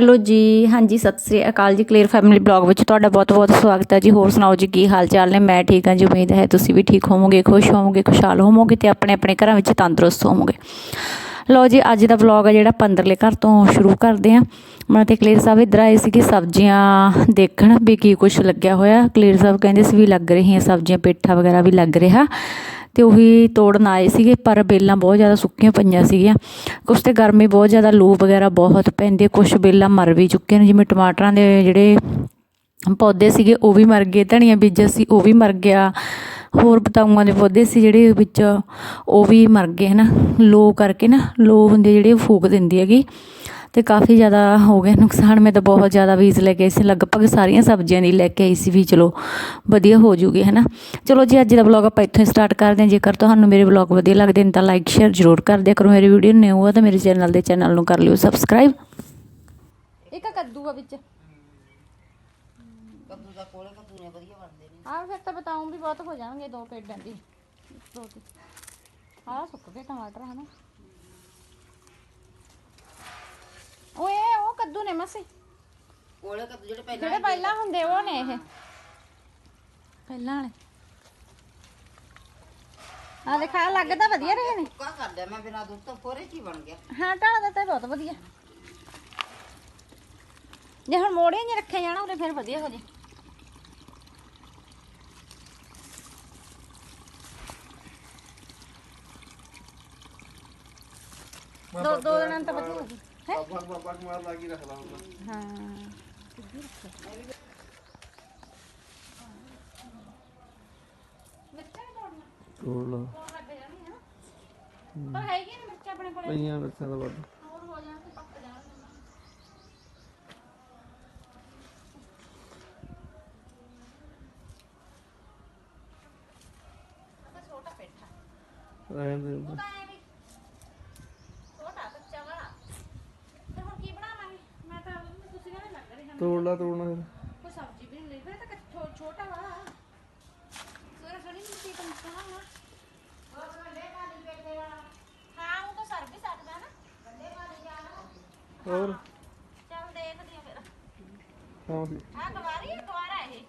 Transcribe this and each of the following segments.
Hello ਜੀ, ਹਾਂਜੀ, ਸਤਿ ਸ੍ਰੀ ਅਕਾਲ ਜੀ ਕਲੀਅਰ ਫੈਮਿਲੀ ਬਲੌਗ ਵਿੱਚ ਤੁਹਾਡਾ ਬਹੁਤ-ਬਹੁਤ ਸਵਾਗਤ ਹੈ ਜੀ। ਹੋਰ ਸੁਣਾਓ ਜੀ, ਕੀ ਹਾਲ ਚਾਲ ਨੇ? ਮੈਂ ਠੀਕ ਹਾਂ ਜੀ, ਉਮੀਦ ਹੈ ਤੁਸੀਂ ਵੀ ਠੀਕ ਹੋਵੋਗੇ, ਖੁਸ਼ ਹੋਵੋਗੇ, ਖੁਸ਼ਹਾਲ ਹੋਵੋਗੇ ਤੇ ਆਪਣੇ ਆਪਣੇ ਘਰਾਂ ਵਿੱਚ ਤੰਦਰੁਸਤ ਹੋਵੋਗੇ। ਲਓ ਜੀ, ਅੱਜ ਦਾ ਵਲੌਗ ਹੈ ਜਿਹੜਾ ਪੰਦਰਲੇ ਘਰ ਤੋਂ ਸ਼ੁਰੂ ਕਰਦੇ ਹਾਂ। ਮੈਂ ਤੇ ਕਲੀਅਰ ਸਾਹਿਬ ਇੱਧਰ ਆਏ ਸੀ ਕਿ ਸਬਜ਼ੀਆਂ ਦੇਖਣ ਵੀ ਕੀ ਕੁਝ ਲੱਗਿਆ ਹੋਇਆ। ਕਲੀਅਰ ਸਾਹਿਬ ਕਹਿੰਦੇ ਸੀ ਵੀ ਲੱਗ ਰਹੀਆਂ ਸਬਜ਼ੀਆਂ, ਪੇਠਾ ਵਗੈਰਾ ਵੀ ਲੱਗ ਰਿਹਾ। ਤੇ ਉਹੀ ਤੋੜਨ ਆਏ ਸੀਗੇ, ਪਰ ਬੇਲਾਂ ਬਹੁਤ ਜ਼ਿਆਦਾ ਸੁੱਕੀਆਂ ਪਈਆਂ ਸੀਗੀਆਂ। ਕੁਛ ਤੇ ਗਰਮੀ ਬਹੁਤ ਜ਼ਿਆਦਾ, ਲੂ ਵਗੈਰਾ ਬਹੁਤ ਪੈਂਦੀ ਹੈ। ਕੁਛ ਬੇਲਾਂ ਮਰ ਵੀ ਚੁੱਕੀਆਂ ਨੇ, ਜਿਵੇਂ ਟਮਾਟਰਾਂ ਦੇ ਜਿਹੜੇ ਪੌਦੇ ਸੀਗੇ, ਉਹ ਵੀ ਮਰ ਗਏ, ਧਨੀਆ ਬੀਜਿਆ ਸੀ, ਉਹ ਵੀ ਮਰ ਗਿਆ। ਹੋਰ ਬਤਾਊਆਂ ਦੇ ਪੌਦੇ ਸੀ ਜਿਹੜੇ ਵਿੱਚ, ਉਹ ਵੀ ਮਰ ਗਏ, ਹਨਾ। ਲੋ ਕਰਕੇ ਨਾ, ਲੋ ਹੁੰਦੀ ਜਿਹੜੇ ਉਹ ਫੂਕ ਦਿੰਦੀ ਹੈਗੀ। ਤੇ ਕਾਫੀ ਜ਼ਿਆਦਾ ਹੋ ਗਿਆ ਨੁਕਸਾਨ। ਮੈਂ ਤਾਂ ਬਹੁਤ ਜ਼ਿਆਦਾ ਬੀਜ ਲੈ ਕੇ ਆਈ ਸੀ ਲਗਭਗ ਸਾਰੀਆਂ ਸਬਜ਼ੀਆਂ ਦੀ ਲੈ ਕੇ ਆਈ ਸੀ ਵੀ ਚਲੋ ਵਧੀਆ ਹੋ ਜੂਗੀ ਹਨਾ। ਚਲੋ ਜੀ ਅੱਜ ਦਾ ਵਲੌਗ ਆਪਾਂ ਇੱਥੋਂ ਸਟਾਰਟ ਕਰਦੇ ਹਾਂ। ਜੇਕਰ ਤੁਹਾਨੂੰ ਮੇਰੇ ਵਲੌਗ ਵਧੀਆ ਲੱਗਦੇ ਨੇ ਤਾਂ ਲਾਈਕ ਸ਼ੇਅਰ ਜ਼ਰੂਰ ਕਰ ਦਿਆ ਕਰੋ। ਮੇਰੀ ਵੀਡੀਓ ਨਿਊ ਆ ਤਾਂ ਮੇਰੇ ਚੈਨਲ ਦੇ ਚੈਨਲ ਨੂੰ ਕਰ ਲਿਓ ਸਬਸਕ੍ਰਾਈਬ ਇੱਕ ਕੱਦੂ ਆ ਵਿੱਚ। ਕੱਦੂ ਦਾ ਕੋਲੇ ਕੱਦੂ ਨੇ ਵਧੀਆ ਬਣਦੇ ਨੇ। ਆਹ ਫਿਰ ਤਾਂ ਬਤਾਉਂ ਵੀ ਬਹੁਤ ਹੋ ਜਾਣਗੇ ਦੋ ਪੇਡਾਂ ਦੀ। ਦੋ ਤੇ ਆਹ ਸੁੱਕ ਗਏ ਟਮਾਟਰ ਹਨਾ ਓਏ ਉਹ ਕੱਦੂ ਨੇ ਮਸੀ ਕੋਲੇ ਕੱਦੂ ਜਿਹੜੇ ਪਹਿਲਾਂ ਜਿਹੜੇ ਪਹਿਲਾਂ ਹੁੰਦੇ ਉਹ ਨੇ ਇਹ। ਪਹਿਲਾਂ ਵਾਲੇ। ਆ ਦੇਖਾ ਲੱਗਦਾ ਵਧੀਆ ਰਹੇ ਨੇ। ਕਾ ਕਰ ਲਿਆ ਮੈਂ ਬਿਨਾਂ ਦੁੱਧ ਤੋਂ ਫੋਰੇ ਹੀ ਬਣ ਗਿਆ। ਹਾਂ ਢਾਲ ਦਾ ਤਾਂ ਬਹੁਤ ਵਧੀਆ। ਜੇ ਹੁਣ ਮੋੜੀਆਂ ਜੇ ਰੱਖਿਆ ਜਾਣਾ ਉਹਦੇ ਫਿਰ ਵਧੀਆ ਹੋ ਜੇ। ਦੋ ਦੋ ਦਿਨਾਂ ਤਾਂ ਵਧੀਆ ਹੋ ਜੀ ਤੋੜ ਲਾ। ਪਰ ਹੈਗੀ ਨਾ ਮਿਰਚ ਆਪਣੇ ਕੋਲ। ਪਈਆਂ ਮਿਰਚਾਂ ਦਾ ਵੱਧ। ਹੋਰ ਹੋ ਜਾਣ ਤੇ ਪੱਕ ਜਾਣ। ਤਾਂ ਛੋਟਾ ਪੇਠਾ। ਰਹਿਣ ਦੇ ਉਹ ਤਾਂ ਐ ਵੀ ਛੋਟਾ ਬੱਚਾ ਵਾਲਾ ਤੇ ਹੁਣ ਕੀ ਬਣਾਵਾਂਗੇ ਮੈਂ ਤਾਂ ਤੁਸੀਂ ਕਹਿੰਦੇ ਲੱਗ ਰਹੇ ਹਨ ਤੋੜ ਲਾ ਤੋੜਨਾ ਫਿਰ। ਕੋਈ ਸਬਜ਼ੀ ਵੀ ਨਹੀਂ ਲਈ ਫਿਰ ਤਾਂ ਕੱਚ- ਛੋ- ਛੋਟਾ ਵਾ। ਸੋਰਾ ਸਣੀ ਮਿੱਟੀ ਤੋਂ ਨਿਕਲਣਾ ਨਾ ਉਹ ਕੰਡੇ ਵਾਲੀ ਬੇਟੇ ਵਾਲਾ ਹਾਂ ਉਹ ਤਾਂ ਸਰ ਵੀ ਸਕਦਾ ਨਾ। ਕੰਡੇ ਵਾਲੀ ਜਾਣਾ ਹੋਰ? ਚੱਲ ਦੇਖਦੀ ਆ ਫਿਰ। ਹਾਂ ਸੀ ਆ ਗਵਾਰੀ ਹੈ ਗਵਾਰਾ ਇਹ।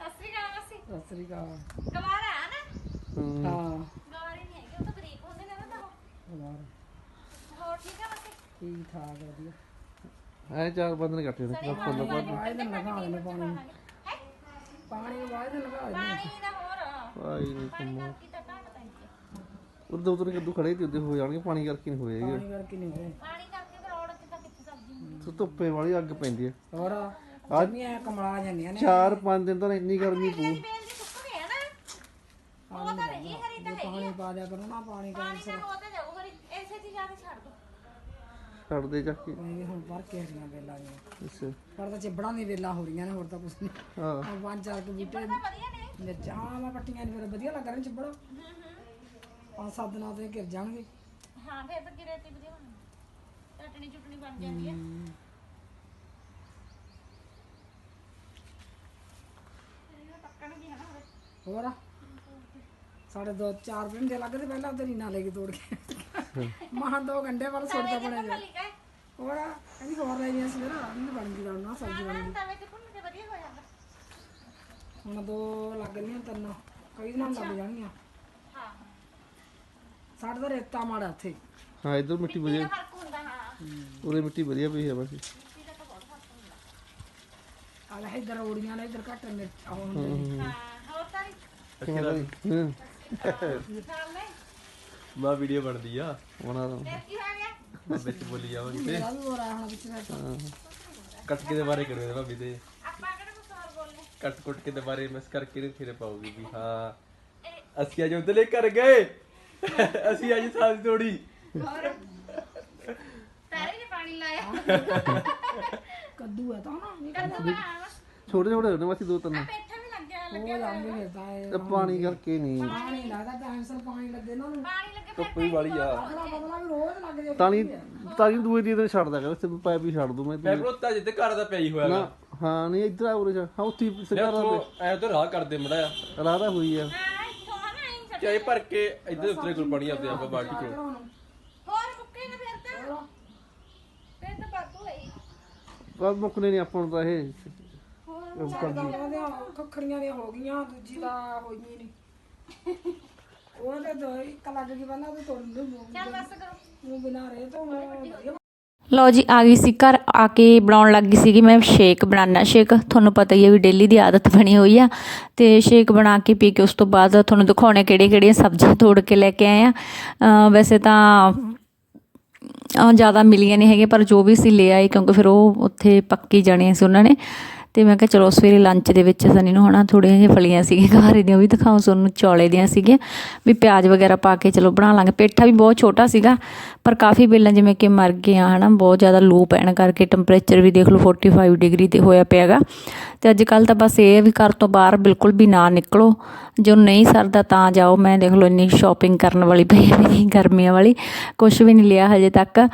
ਅਸਰੀ ਗਾ ਅਸਰੀ ਸਸਰੀ ਕਾ ਗਵਾਰਾ ਆ ਨਾ। ਹੂੰ। ਹਾਂ ਗਵਾਰੀ ਨਹੀਂ ਹੈਗੇ ਉਹ ਤਾਂ ਬਰੀਕ ਹੁੰਦੇ ਨੇ ਨਾ ਤਾਂ। ਹੋਰ ਠੀਕ ਆ ਬਸ ਠੀਕ ਠਾਕ ਵਧੀਆ। ਐ ਚਾਰ ਬੰਦੇ ਨੇ ਇਕੱਠੇ ਨੇ ਫੁੱਲ ਵੱਧ ਆਏ ਦਿਨ ਲਗਾ ਦੇਣੇ ਪਾਣੀ ਪਾਣੀ ਵਾਏ ਦਿਨ ਲਗਾ ਦੇਣੇ ਪਾਣੀ ਦਾ ਹੋਰ ਆਈ ਨਹੀਂ ਕੰਮਾ ਉਦੋਂ ਉਦੋਂ ਕੱਦੂ ਖੜੇ ਤੇ ਉੱਦੇ ਹੋ ਜਾਣਗੇ ਪਾਣੀ ਕਰਕੇ ਨਹੀਂ ਹੋਏਗੇ। ਪਾਣੀ ਕਰਕੇ ਨਹੀਂ ਹੋਏ। ਪਾਣੀ ਕਰਕੇ ਕਿੱਥੇ ਸਬਜ਼ੀ ਸੋ ਧੁੱਪੇ ਵਾਲੀ ਅੱਗ ਪੈਂਦੀ ਹੈ। ਹੋਰ? ਜਮੀਆਂ ਕਮਲਾ ਜਾਂਦੀਆਂ ਨੇ। ਚਾਰ ਪੰਜ ਦਿਨ ਤਾਂ ਇੰਨੀ ਗਰਮੀ ਪੂ ਨਾ ਉਹ ਤਾਂ ਰਹੀ ਹਰੀ ਤਾਂ ਹੈਗੀ ਪਾਣੀ ਪਾ ਦਿਆ ਕਰੋ ਨਾ ਪਾਣੀ ਕਰ ਪਾਣੀ ਤਾਂ ਹੋ ਤਾਂ ਜਾਊ ਹਰੀ ਐਸੇ ਚੀਜ਼ ਆ ਕੇ ਛੱਡ ਦੋ। ਛੱਡਦੇ ਚੱਕ ਕੇ। ਇਹ ਹੁਣ ਭਰ ਕੇ ਹਰੀਆਂ ਵੇਲਾਂ ਦੀਆਂ ਅੱਛਾ। ਪਰ ਤਾਂ ਚਿਬੜਾਂ ਦੀ ਵੇਲਾਂ ਹੋ ਰਹੀਆਂ ਨੇ ਹੋਰ ਤਾਂ ਕੁਝ ਨਹੀਂ। ਹਾਂ। ਆ ਪੰਜ ਚਾਰ ਕੁ ਬੂਟੇ ਨੇ। ਮਿਰਚਾਂ ਮੈਂ ਪੱਟੀਆਂ ਨੇ ਫਿਰ ਵਧੀਆ ਲੱਗ ਰਹੇ ਚਿਬੜਾ। ਪੰਜ ਸੱਤ ਦਿਨਾਂ ਤੇ ਘਿਰ ਜਾਣਗੇ। ਹਾਂ ਫਿਰ ਤਾਂ ਗਿਰੇ ਤੇ ਵਧੀਆ ਬਣ ਚਟਣੀ ਚੁਟਣੀ ਬਣ ਜਾਂਦੀ ਹੈ ਹੋਰ ਹੋਰ ਸਾਡੇ ਦੋ ਚਾਰ ਪਿੰਡੇ ਲੱਗਦੇ ਪਹਿਲਾਂ ਉਧਰ ਹੀ ਨਾ ਲੈ ਕੇ ਤੋੜ ਕੇ ਮਾਂ ਦੋ ਘੰਟੇ ਬਾਅਦ ਸੁੱਟਦਾ ਬਣੇ ਜੇ ਠੀਕ ਹੈ ਹੋਰ ਕਹਿੰਦੀ ਹੋਰ ਲੈ ਗਈਆਂ ਸੀ ਮੇਰਾ ਨਹੀਂ ਬਣ ਗਈ ਰਾਣਾ ਸਬਜ਼ੀ ਬਣ ਗਈ ਤਵੇ ਤੇ ਭੁੰਨ ਕੇ ਵਧੀਆ ਹੋ ਜਾਂਦਾ ਹੁਣ ਦੋ ਲੱਗ ਗਈਆਂ ਤਿੰਨ ਕਈ ਦਿਨਾਂ ਨੂੰ ਲੱਗ ਜਾਣਗੀਆਂ ਹਾਂ ਸਾਡੇ ਦਾ ਰੇਤਾ ਮਾੜਾ ਇੱਥੇ ਹਾਂ ਇਧਰ ਮਿੱਟੀ ਵਧੀਆ ਫ਼ਰਕ ਹੁੰਦਾ ਹਾਂ ਉਰੇ ਮਿੱਟੀ ਵਧੀਆ ਪਈ ਹੈ ਬਸ ਆ ਲੈ ਇੱਧਰ ਓੜੀਆਂ ਨੇ ਇੱਧਰ ਘੱਟ ਮਿਰਚ ਆਹ ਹੁੰਦੇ ਨੇ ਹਾਂ ਹੋਰ ਤਾਂ ਨਹੀਂ ਹੂੰ ਨਾਲ ਨਹੀਂ ਮਾ ਵੀਡੀਓ ਬਣਦੀ ਆ। ਗਿਆ ਮੈਂ ਵਿੱਚ ਬੋਲੀ ਜਾਵਾਂਗੀ ਤੇ। ਮੇਰਾ ਵੀ ਹੋ ਰਿਹਾ ਹੁਣ ਵਿੱਚ ਵਿੱਚ ਕੱਟ ਕੇ ਦੇ ਬਾਰੇ ਕਰੋ ਭਾਬੀ ਤੇ। ਕੱਟ ਕੁੱਟ ਕੇ ਦੇ ਬਾਰੇ ਮਿਸ ਕਰਕੇ ਨਹੀਂ ਫਿਰ ਪਾਉਗੀ ਵੀ ਹਾਂ। ਅਸੀਂ ਅੱਜ ਉਧਰਲੇ ਕਰ ਗਏ। ਅਸੀਂ ਅੱਜ ਸਾਥ ਤੋੜੀ। ਹੋਰ ਪੈਰੇ 'ਚ ਪਾਣੀ ਲਾਇਆ। ਕੱਦੂ ਹੈ ਤਾਂ ਨਾ ਕੱਦੂ ਬਣਾ ਛੋਟੇ ਛੋਟੇ ਹੁੰਦੇ ਬਸ ਦੋ ਤਿੰਨ। ਉਹ ਲੰਘ ਫਿਰਦਾ ਹੈ ਤੇ ਪਾਣੀ ਕਰਕੇ ਨਹੀਂ। ਪਾਣੀ ਲੱਗਦਾ ਟਾਈਮ ਸਿਰ ਪਾਣੀ ਲੱਗੇ ਨਾ ਉਹਨੂੰ। ਧੁੱਪ ਵੀ ਵਾਲੀ ਆ। ਪਤਲਾ ਪਤਲਾ ਵੀ ਰੋਜ਼ ਲੱਗ ਜੇ ਤਾਂ ਨਹੀਂ ਤਾਂ ਨਹੀਂ ਦੂਏ ਦਿਨ ਛੱਡਦਾ ਕਰ ਸਿਰ ਪਾਇਪ ਹੀ ਛੱਡ ਦੂੰ ਮੈਂ ਮੈਂ ਤੂੰ- ਭਰੋਤਾ ਜਿੱਤੇ ਘਰ ਦਾ ਪਿਆ ਹੀ ਹੋਇਆ ਨਾ ਨਾ ਹਾਂ ਨਹੀਂ ਇੱਧਰ ਆ ਉਰੇ ਜਾ। ਹਾਂ ਉੱਥੇ ਹੀ ਸਿੱਧਾ ਰਾਹ ਐ ਤਾਂ ਰਾਹ ਕਰਦੇ ਮੜਾ ਆ ਤੇ- ਰਾਹ ਤਾਂ ਹੋਈ ਆ। ਚਾਹੇ ਭਰ ਕੇ ਇੱਧਰ ਉੱਤਰੇ ਗੁਰ ਪਾਣੀ ਆਪਦੇ ਆਪ ਬਾਲਟੀ ਚੋਂ। ਉਹਨੂੰ ਹੋਰ ਮੁੱਕੇ ਨਾ ਫਿਰ ਤਾਂ। ਫਿਰ ਤਾਂ ਬਾਤੂ ਹੈ ਪਰ ਮੁੱਕਨੇ ਨਹੀਂ ਆਪਾਂ ਨੂੰ ਤਾਂ ਇਹ। ਦਾਲਾਂ ਦੀਆਂ ਖੱਖੜੀਆਂ ਦੀਆਂ ਹੋ ਗਈਆਂ ਦੂਜੀ ਤਾਂ ਹੋਈ ਨਹੀਂ। ਉਹਨਾਂ ਦੇ ਦੋ ਇੱਕ ਲੱਗ ਗਈ ਪਹਿਲਾਂ ਉਹ ਤੋੜਨ ਨੂੰ ਚੱਲ ਬਸ ਕਰੋ। ਉਹ ਬਿਨਾ ਰਹੇ ਤਾਂ ਮੈਂ ਵਧੀਆ। ਲਓ ਜੀ ਆ ਗਈ ਸੀ ਘਰ ਆ ਕੇ ਬਣਾਉਣ ਲੱਗ ਗਈ ਸੀਗੀ ਮੈਂ ਸ਼ੇਕ ਬਣਾਉਣਾ ਸ਼ੇਕ ਤੁਹਾਨੂੰ ਪਤਾ ਹੀ ਹੈ ਵੀ ਡੇਲੀ ਦੀ ਆਦਤ ਬਣੀ ਹੋਈ ਆ। ਤੇ ਸ਼ੇਕ ਬਣਾ ਕੇ ਪੀ ਕੇ ਉਸ ਤੋਂ ਬਾਅਦ ਤੁਹਾਨੂੰ ਦਿਖਾਉਣੇ ਕਿਹੜੇ ਕਿਹੜੀਆਂ ਸਬਜ਼ੀਆਂ ਤੋੜ ਕੇ ਲੈ ਕੇ ਆਏ ਆ। ਵੈਸੇ ਤਾਂ ਜ਼ਿਆਦਾ ਮਿਲੀਆਂ ਨਹੀਂ ਹੈਗੀਆਂ ਪਰ ਜੋ ਵੀ ਸੀ ਲੈ ਆਏ ਕਿਉਂਕਿ ਫਿਰ ਉਹ ਉੱਥੇ ਪੱਕੀ ਜਾਣੀਆਂ ਸੀ ਉਹਨਾਂ ਨੇ। ਤੇ ਮੈਂ ਕਿਹਾ ਚਲੋ ਸਵੇਰੇ ਲੰਚ ਦੇ ਵਿੱਚ ਸਨੀ ਨੂੰ ਹਨਾ ਥੋੜ੍ਹੀਆਂ ਜਿਹੀਆਂ ਫਲੀਆਂ ਸੀਗੀਆਂ, ਘਰ ਦੀਆਂ ਵੀ ਦਿਖਾਉਂ ਤੁਹਾਨੂੰ ਚੌਲੇ ਦੀਆਂ ਸੀਗੀਆਂ, ਵੀ ਪਿਆਜ਼ ਵਗੈਰਾ ਪਾ ਕੇ ਚਲੋ ਬਣਾ ਲਾਂਗੇ। ਪੇਠਾ ਵੀ ਬਹੁਤ ਛੋਟਾ ਸੀਗਾ, ਪਰ ਕਾਫੀ ਬੇਲਾਂ ਜਿਵੇਂ ਕਿ ਮਰ ਗਈਆਂ ਹਨਾ, ਬਹੁਤ ਜ਼ਿਆਦਾ ਲੂ ਪੈਣ ਕਰਕੇ ਟੈਂਪਰੇਚਰ ਵੀ ਦੇਖ ਲਓ 45 ਡਿਗਰੀ ਤੇ ਹੋਇਆ ਪਿਆਗਾ ਤੇ ਅੱਜ ਕੱਲ ਤਾਂ ਬਸ ਇਹ ਵੀ ਘਰ ਤੋਂ ਬਾਹਰ ਬਿਲਕੁਲ ਵੀ ਨਾ ਨਿਕਲੋ। ਜੋ ਨਹੀਂ ਸਰਦਾ ਤਾਂ ਜਾਓ। ਮੈਂ ਦੇਖ ਲਓ ਇੰਨੀ ਸ਼ਾਪਿੰਗ ਕਰਨ ਵਾਲੀ ਪਈ ਹੈ ਗਰਮੀਆਂ ਵਾਲੀ ਕੁਝ ਵੀ ਨਹੀਂ ਲਿਆ ਹਜੇ ਤੱਕ।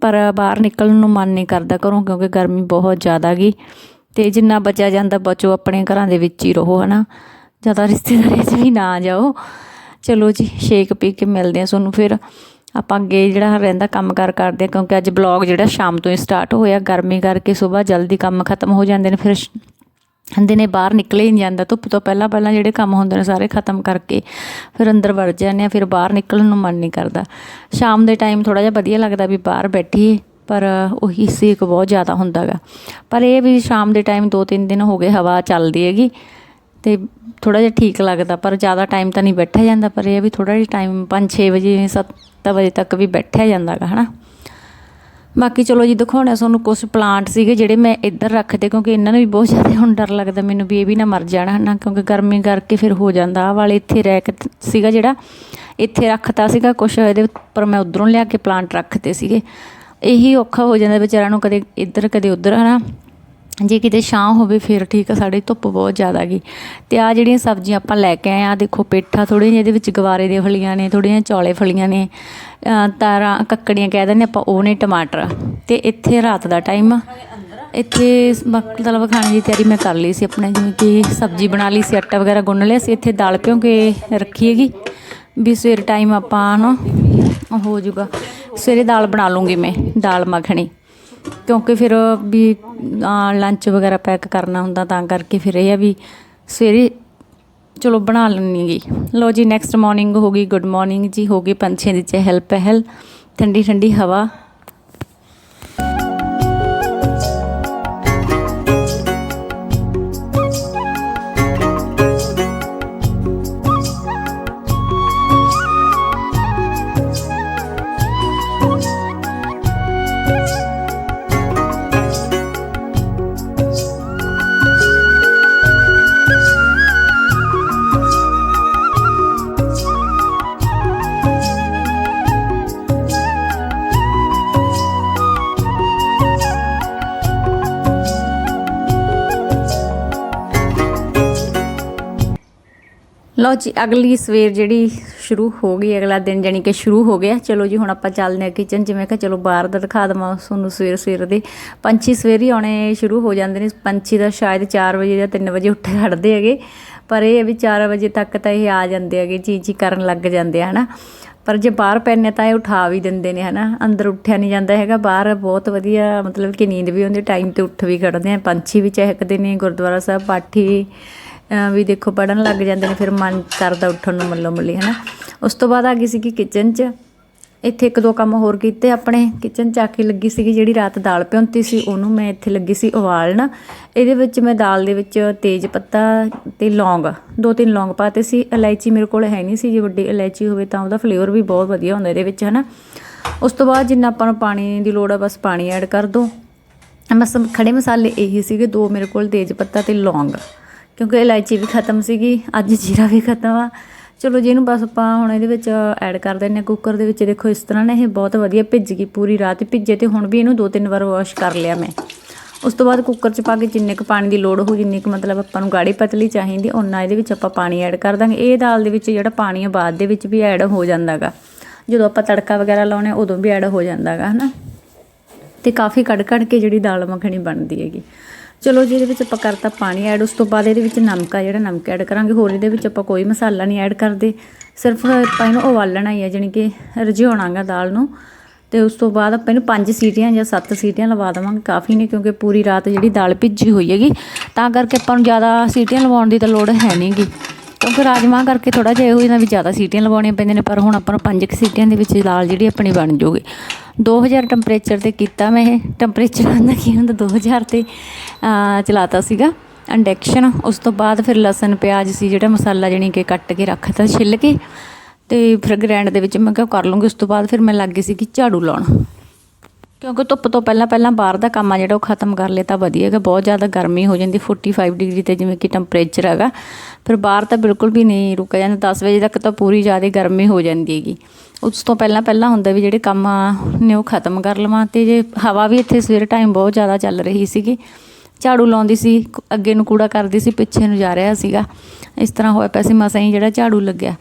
ਪਰ ਬਾਹਰ ਨਿਕਲਣ ਨੂੰ ਮਨ ਨਹੀਂ ਕਰਦਾ ਘਰੋਂ, ਕਿਉਂਕਿ ਗਰਮੀ ਬਹੁਤ ਜ਼ਿਆਦਾ ਗਈ ਤੇ ਜਿੰਨਾ ਬਚਿਆ ਜਾਂਦਾ ਬਚੋ, ਆਪਣੇ ਘਰਾਂ ਦੇ ਵਿੱਚ ਹੀ ਰਹੋ, ਹਨਾ? ਜ਼ਿਆਦਾ ਰਿਸ਼ਤੇਦਾਰੀਆਂ 'ਚ ਵੀ ਨਾ ਜਾਓ। ਚਲੋ ਜੀ ਸ਼ੇਕ ਪੀ ਕੇ ਮਿਲਦੇ ਆ ਤੁਹਾਨੂੰ ਫਿਰ। ਆਪਾਂ ਅੱਗੇ ਜਿਹੜਾ ਰਹਿੰਦਾ ਕੰਮ ਕਾਰ ਕਰਦੇ ਆ ਕਿਉਂਕਿ ਅੱਜ ਬਲੌਗ ਜਿਹੜਾ ਸ਼ਾਮ ਤੋਂ ਹੀ ਸਟਾਰਟ ਹੋਇਆ। ਗਰਮੀ ਕਰਕੇ ਸਵੇਰ ਜਲਦੀ ਕੰਮ ਖਤਮ ਹੋ ਜਾਂਦੇ ਨੇ, ਫਿਰ ਸ਼- ਦਿਨੇ ਬਾਹਰ ਨਿਕਲੇ ਹੀ ਨਹੀਂ ਜਾਂਦਾ। ਧੁੱਪ ਤੋਂ ਪਹਿਲਾਂ ਪਹਿਲਾਂ ਜਿਹੜੇ ਕੰਮ ਹੁੰਦੇ ਨੇ ਸਾਰੇ ਖਤਮ ਕਰਕੇ ਫਿਰ ਅੰਦਰ ਵੜ ਜਾਂਦੇ ਆ ਫਿਰ ਬਾਹਰ ਨਿਕਲਣ ਨੂੰ ਮਨ ਨਹੀਂ ਕਰਦਾ। ਸ਼ਾਮ ਦੇ ਟਾਈਮ ਥੋੜਾ ਜਿਹਾ ਵਧੀਆ ਲੱਗਦਾ ਵੀ ਬਾਹਰ ਬੈਠੀਏ। ਪਰ ਉਹੀ ਸੇਕ ਬਹੁਤ ਜ਼ਿਆਦਾ ਹੁੰਦਾਗਾ ਪਰ ਇਹ ਵੀ ਸ਼ਾਮ ਦੇ ਟਾਈਮ ਦੋ ਤਿੰਨ ਦਿਨ ਹੋ ਗਏ ਹਵਾ ਚੱਲਦੀ ਹੈਗੀ ਤੇ ਥੋੜਾ ਜਿਹਾ ਠੀਕ ਲੱਗਦਾ, ਪਰ ਜ਼ਿਆਦਾ ਟਾਈਮ ਤਾਂ ਨਹੀਂ ਬੈਠਿਆ ਜਾਂਦਾ, ਪਰ ਇਹ ਵੀ ਥੋੜਾ ਜਿਹਾ ਟਾਈਮ 5-6 ਵਜੇ 7 ਵਜੇ ਤੱਕ ਵੀ ਬੈਠਿਆ ਜਾਂਦਾਗਾ ਹਨਾ। ਬਾਕੀ ਚਲੋ ਜੀ, ਦਿਖਾਉਣਾ ਤੁਹਾਨੂੰ ਕੁਝ ਪਲਾਂਟ ਸੀਗੇ ਜਿਹੜੇ ਮੈਂ ਇੱਧਰ ਰੱਖਦੇ, ਕਿਉਂਕਿ ਇਹਨਾਂ ਨੂੰ ਵੀ ਬਹੁਤ ਜ਼ਿਆਦਾ ਹੁਣ ਡਰ ਲੱਗਦਾ, ਮੈਨੂੰ ਵੀ ਇਹ ਵੀ ਨਾ ਮਰ ਜਾਣ, ਹਨਾ, ਕਿਉਂਕਿ ਗਰਮੀ ਕਰਕੇ ਫਿਰ ਹੋ ਜਾਂਦਾ। ਆਹ ਵਾਲੇ ਇੱਥੇ ਰੈਕ ਸੀਗਾ ਜਿਹੜਾ, ਇੱਥੇ ਰੱਖਤਾ ਸੀਗਾ ਕੁਝ ਇਹਦੇ ਉੱਪਰ ਮੈਂ ਉਧਰੋਂ ਲਿਆ ਕੇ ਪਲਾਂਟ ਰੱਖਤੇ ਸੀਗੇ। ਇਹੀ ਔਖਾ ਹੋ ਜਾਂਦਾ ਵਿਚਾਰਿਆਂ ਨੂੰ ਕਦੇ ਇੱਧਰ, ਕਦੇ ਉੱਧਰ, ਹਨਾ? ਜੇ ਕਿਤੇ ਛਾਂ ਹੋਵੇ, ਫਿਰ ਠੀਕ ਆ, ਸਾਡੇ ਧੁੱਪ ਬਹੁਤ ਜ਼ਿਆਦਾ ਗਈ ਤੇ ਆ ਜਿਹੜੀਆਂ ਸਬਜ਼ੀਆਂ ਆਪਾਂ ਲੈ ਕੇ ਆਏ ਆ, ਦੇਖੋ ਪੇਠਾ ਥੋੜ੍ਹੀਆਂ ਜਿਹੀ ਇਹਦੇ ਵਿੱਚ ਗਵਾਰੇ ਦੇ ਫਲੀਆਂ ਨੇ ਥੋੜ੍ਹੀਆਂ ਚੌਲੇ ਫਲੀਆਂ ਨੇ ਤਾਰਾਂ, ਕੱਕੜੀਆਂ ਕਹਿ ਦਿੰਦੇ ਆਪਾਂ, ਉਹ ਨੇ ਟਮਾਟਰ। ਤੇ ਇੱਥੇ ਰਾਤ ਦਾ ਟਾਈਮ ਆ। ਇੱਥੇ ਮਤਲਬ ਖਾਣੇ ਦੀ ਤਿਆਰੀ ਮੈਂ ਕਰ ਲਈ ਸੀ ਆਪਣੇ, ਜਿਵੇਂ ਕਿ ਸਬਜ਼ੀ ਬਣਾ ਲਈ ਸੀ, ਆਟਾ ਵਗੈਰਾ ਗੁੰਨ ਲਿਆ ਸੀ। ਇੱਥੇ ਦਾਲ ਭਿਉਂ ਕੇ ਰੱਖੀ ਹੈਗੀ, ਵੀ ਸਵੇਰ ਟਾਈਮ ਆਪਾਂ ਨਾ ਹੋ ਜਾਊਗਾ। ਸਵੇਰੇ ਦਾਲ ਬਣਾ ਲੂੰਗੀ ਮੈਂ, ਦਾਲ ਮੱਖਣੀ। ਕਿਉਂਕਿ ਫਿਰ ਵੀ ਲੰਚ ਵਗੈਰਾ ਪੈਕ ਕਰਨਾ ਹੁੰਦਾ ਤਾਂ ਕਰਕੇ ਫਿਰ ਇਹ ਆ ਵੀ ਸਵੇਰੇ ਚਲੋ ਬਣਾ ਲੈਂਦੀ ਗੀ ਲੋ ਜੀ ਨੈਕਸਟ ਮਾਰਨਿੰਗ ਹੋ ਗਈ ਗੁੱਡ ਮਾਰਨਿੰਗ ਜੀ, ਹੋ ਗਈ ਪੰਛੀਆਂ ਦੀ ਚਹਿਲ ਪਹਿਲ ਠੰਡੀ ਠੰਡੀ ਹਵਾ। ਲਓ ਜੀ, ਅਗਲੀ ਸਵੇਰ ਜਿਹੜੀ ਸ਼ੁਰੂ ਹੋ ਗਈ, ਅਗਲਾ ਦਿਨ ਜਾਨੀ ਕਿ ਸ਼ੁਰੂ ਹੋ ਗਿਆ। ਚਲੋ ਜੀ, ਹੁਣ ਆਪਾਂ ਚੱਲਦੇ ਹਾਂ ਕਿਚਨ ਜਿਵੇਂ ਮੈਂ ਕਿਹਾ ਚਲੋ ਬਾਹਰ ਦਾ ਦਿਖਾ ਦਵਾਂ ਤੁਹਾਨੂੰ ਸਵੇਰ ਸਵੇਰ ਦੇ। ਪੰਛੀ ਸਵੇਰ ਹੀ ਆਉਣੇ ਸ਼ੁਰੂ ਹੋ ਜਾਂਦੇ ਨੇ। ਪੰਛੀ ਦਾ ਸ਼ਾਇਦ 4 ਵਜੇ ਜਾਂ 3 ਵਜੇ ਉੱਠ ਖੜਦੇ ਹੈਗੇ, ਪਰ ਇਹ ਹੈ ਵੀ 4 ਵਜੇ ਤੱਕ ਤਾਂ ਇਹ ਆ ਜਾਂਦੇ ਹੈਗੇ, ਚੀ ਚੀ ਕਰਨ ਲੱਗ ਜਾਂਦੇ ਆ, ਹਨਾ। ਪਰ ਜੇ ਬਾਹਰ ਪੈਨੇ ਤਾਂ ਇਹ ਉਠਾ ਵੀ ਦਿੰਦੇ ਨੇ, ਹਨਾ। ਅੰਦਰ ਉੱਠਿਆ ਨਹੀਂ ਜਾਂਦਾ ਹੈਗਾ, ਬਾਹਰ ਬਹੁਤ ਵਧੀਆ ਮਤਲਬ ਕਿ ਨੀਂਦ ਵੀ ਆਉਂਦੀ, ਟਾਈਮ ਤੇ ਉੱਠ ਵੀ ਖੜਦੇ ਆ। ਪੰਛੀ ਵੀ ਚਹਿਕਦੇ ਨੇ, ਗੁਰਦੁਆਰਾ ਸਾਹਿਬ ਪਾਠੀ ਵੀ ਦੇਖੋ ਪੜਨ ਲੱਗ ਜਾਂਦੇ ਨੇ, ਫਿਰ ਮਨ ਕਰਦਾ ਉੱਠਣ ਨੂੰ ਮੱਲੋ ਮੱਲੀ, ਹਨਾ? ਉਸ ਤੋਂ ਬਾਅਦ ਆ ਗਈ ਸੀਗੀ ਕਿਚਨ 'ਚ। ਇੱਥੇ ਇੱਕ ਦੋ ਕੰਮ ਹੋਰ ਕੀਤੇ ਆਪਣੇ। ਕਿਚਨ 'ਚ ਆ ਕੇ ਲੱਗੀ ਸੀਗੀ ਜਿਹੜੀ ਰਾਤ ਦਾਲ ਭਿਉਂਤੀ ਸੀ, ਉਹਨੂੰ ਮੈਂ ਇੱਥੇ ਲੱਗੀ ਸੀ ਉਬਾਲਣ। ਇਹਦੇ ਵਿੱਚ ਮੈਂ ਦਾਲ ਦੇ ਵਿੱਚ ਤੇਜ ਪੱਤਾ ਤੇ ਲੌਂਗ, ਦੋ ਤਿੰਨ ਲੌਂਗ ਪਾਤੇ ਸੀ। ਇਲਾਇਚੀ ਮੇਰੇ ਕੋਲ ਹੈ ਨਹੀਂ ਸੀ, ਜੇ ਵੱਡੀ ਇਲਾਇਚੀ ਹੋਵੇ ਤਾਂ ਉਹਦਾ ਫਲੇਵਰ ਵੀ ਬਹੁਤ ਵਧੀਆ ਹੁੰਦਾ ਇਹਦੇ ਵਿੱਚ, ਹਨਾ? ਉਸ ਤੋਂ ਬਾਅਦ ਜਿੰਨਾ ਆਪਾਂ ਨੂੰ ਪਾਣੀ ਦੀ ਲੋੜ ਆ, ਬਸ ਪਾਣੀ ਐਡ ਕਰ ਦੋ। ਬਸ ਖੜੇ ਮਸਾਲੇ ਇਹੀ ਸੀਗੇ, ਦੋ ਮੇਰੇ ਕੋਲ ਤੇਜ ਪੱਤਾ ਤੇ ਲੌਂਗ। ਕਿਉਂਕਿ ਇਲਾਇਚੀ ਵੀ ਖਤਮ ਸੀਗੀ, ਅੱਜ ਜੀਰਾ ਵੀ ਖਤਮ ਆ। ਚਲੋ ਜੀ, ਇਹਨੂੰ ਬਸ ਆਪਾਂ ਹੁਣ ਇਹਦੇ ਵਿੱਚ ਐਡ ਕਰ ਦਿੰਨੇ ਕੁੱਕਰ ਦੇ ਵਿੱਚ ਦੇਖੋ, ਇਸ ਤਰ੍ਹਾਂ ਨਾ ਇਹ ਬਹੁਤ ਵਧੀਆ ਭਿੱਜ ਗਈ ਪੂਰੀ ਰਾਤ ਭਿੱਜੇ ਤੇ ਹੁਣ ਵੀ ਇਹਨੂੰ ਦੋ ਤਿੰਨ ਵਾਰ ਵਾਸ਼ ਕਰ ਲਿਆ ਮੈਂ। ਉਸ ਤੋਂ ਬਾਅਦ ਕੁੱਕਰ 'ਚ ਪਾ ਕੇ ਜਿੰਨੇ ਕੁ ਪਾਣੀ ਦੀ ਲੋੜ ਹੋ ਜਿੰਨੀ ਕੁ ਮਤਲਬ ਆਪਾਂ ਨੂੰ ਗਾੜੀ ਪਤਲੀ ਚਾਹੀਦੀ, ਓਨਾ ਇਹਦੇ ਵਿੱਚ ਆਪਾਂ ਪਾਣੀ ਐਡ ਕਰ ਦਾਂਗੇ। ਇਹ ਦਾਲ ਦੇ ਵਿੱਚ ਜਿਹੜਾ ਪਾਣੀ ਆ, ਬਾਅਦ ਦੇ ਵਿੱਚ ਵੀ ਐਡ ਹੋ ਜਾਂਦਾਗਾ। ਜਦੋਂ ਆਪਾਂ ਤੜਕਾ ਵਗੈਰਾ ਲਾਉਣੇ ਉਦੋਂ ਵੀ ਐਡ ਹੋ ਜਾਂਦਾਗਾ, ਹਨਾ? ਤੇ ਕਾਫੀ ਕੜ ਕੜ ਕੇ ਜਿਹੜੀ ਦਾਲ ਮੱਖਣੀ ਬਣਦੀ ਹੈਗੀ। ਚਲੋ ਜਿਹਦੇ ਵਿੱਚ ਆਪਾਂ ਕਰਤਾ ਪਾਣੀ ਐਡ ਉਸ ਤੋਂ ਬਾਅਦ ਇਹਦੇ ਵਿੱਚ ਨਮਕ ਆ ਜਿਹੜਾ ਨਮਕ ਐਡ ਕਰਾਂਗੇ, ਹੋਰ ਇਹਦੇ ਵਿੱਚ ਆਪਾਂ ਕੋਈ ਮਸਾਲਾ ਨਹੀਂ ਐਡ ਕਰਦੇ। ਸਿਰਫ ਆਪਾਂ ਇਹਨੂੰ ਉਬਾਲਣਾ ਹੀ ਹੈ ਜਾਣੀ ਕਿ ਰਝਾਉਣਾਗਾ ਦਾਲ ਨੂੰ। ਤੇ ਉਸ ਤੋਂ ਬਾਅਦ ਆਪਾਂ ਇਹਨੂੰ 5 ਸੀਟੀਆਂ ਜਾਂ 7 ਸੀਟੀਆਂ ਲਵਾ ਦੇਵਾਂਗੇ, ਕਾਫੀ ਨੇ ਕਿਉਂਕਿ ਪੂਰੀ ਰਾਤ ਜਿਹੜੀ ਦਾਲ ਭਿੱਜੀ ਹੋਈ ਹੈਗੀ। ਤਾਂ ਕਰਕੇ ਆਪਾਂ ਨੂੰ ਜ਼ਿਆਦਾ ਸੀਟੀਆਂ ਲਵਾਉਣ ਦੀ ਤਾਂ ਲੋੜ ਹੈ ਨਹੀਂਗੀ ਕਿਉਂਕਿ ਰਾਜਮਾਂਹ ਕਰਕੇ ਥੋੜਾ ਜਿਹਾ ਇਹੋ ਜਿਹਾ ਵੀ ਜ਼ਿਆਦਾ ਸੀਟੀਆਂ ਲਵਾਉਣੀਆਂ ਪੈਂਦੀਆਂ ਨੇ, ਪਰ ਹੁਣ ਆਪਾਂ ਨੂੰ 5 ਸੀਟੀਆਂ ਦੇ ਵਿੱਚ ਦਾਲ ਜਿਹੜੀ ਆਪਣੀ ਬਣ ਜਾਊਗੀ। 2000 ਟੈਂਪਰੇਚਰ ਤੇ ਕੀਤਾ ਮੈਂ ਇਹ। ਟੈਂਪਰੇਚਰ ਦਾ ਕੀ ਹੁੰਦਾ? 2000 ਤੇ ਚਲਾਤਾ ਸੀਗਾ। ਇੰਡਕਸ਼ਨ ਉਸ ਤੋਂ ਬਾਅਦ ਫਿਰ ਲਸਣ, ਪਿਆਜ਼ ਸੀ ਜਿਹੜਾ ਮਸਾਲਾ ਜਣੀ ਕਿ ਕੱਟ ਕੇ ਰੱਖਤਾ, ਛਿੱਲ ਕੇ। ਤੇ ਫਿਰ ਗ੍ਰੈਂਡ ਦੇ ਵਿੱਚ ਮੈਂ ਕਿਹਾ ਕਰ ਲੂੰਗੀ ਉਸ ਤੋਂ ਬਾਅਦ ਫਿਰ ਮੈਂ ਲੱਗ ਗਈ ਸੀ ਕਿ ਝਾੜੂ ਲਾਉਣ। ਕਿਉਂਕਿ ਧੁੱਪ ਤੋਂ ਪਹਿਲਾਂ ਪਹਿਲਾਂ ਬਾਹਰ ਦਾ ਕੰਮ ਆ ਜਿਹੜਾ ਉਹ ਖਤਮ ਕਰ ਲਏ ਤਾਂ ਵਧੀਆ ਹੈਗਾ। ਬਹੁਤ ਜ਼ਿਆਦਾ ਗਰਮੀ ਹੋ ਜਾਂਦੀ 45 ਡਿਗਰੀ ਤੇ ਜਿਵੇਂ ਕਿ ਟੈਂਪਰੇਚਰ ਹੈਗਾ। ਫਿਰ ਬਾਹਰ ਤਾਂ ਬਿਲਕੁਲ ਵੀ ਨਹੀਂ ਰੁਕਿਆ ਜਾਂਦਾ। 10 ਵਜੇ ਤੱਕ ਤਾਂ ਪੂਰੀ ਜ਼ਿਆਦਾ ਗਰਮੀ ਹੋ ਜਾਂਦੀ ਹੈਗੀ। ਉਸ ਤੋਂ ਪਹਿਲਾਂ ਪਹਿਲਾਂ ਹੁੰਦਾ ਵੀ ਜਿਹੜੇ ਕੰਮ ਆ, ਨੇ ਉਹ ਖਤਮ ਕਰ ਲਵਾਂ ਤੇ ਜੇ ਹਵਾ ਵੀ ਇੱਥੇ ਸਵੇਰ ਟਾਈਮ ਬਹੁਤ ਜ਼ਿਆਦਾ ਚੱਲ ਰਹੀ ਸੀਗੀ। ਝਾੜੂ ਲਾਉਂਦੀ ਸੀ, ਅੱਗੇ ਨੂੰ ਕੂੜਾ ਕਰਦੀ ਸੀ, ਪਿੱਛੇ ਨੂੰ ਜਾ ਰਿਹਾ ਸੀਗਾ। ਇਸ ਤਰ੍ਹਾਂ ਹੋਇਆ ਪਿਆ ਸੀ। ਮਸਾਂ ਹੀ ਜਿਹੜਾ ਝਾੜੂ ਲੱਗਿਆ।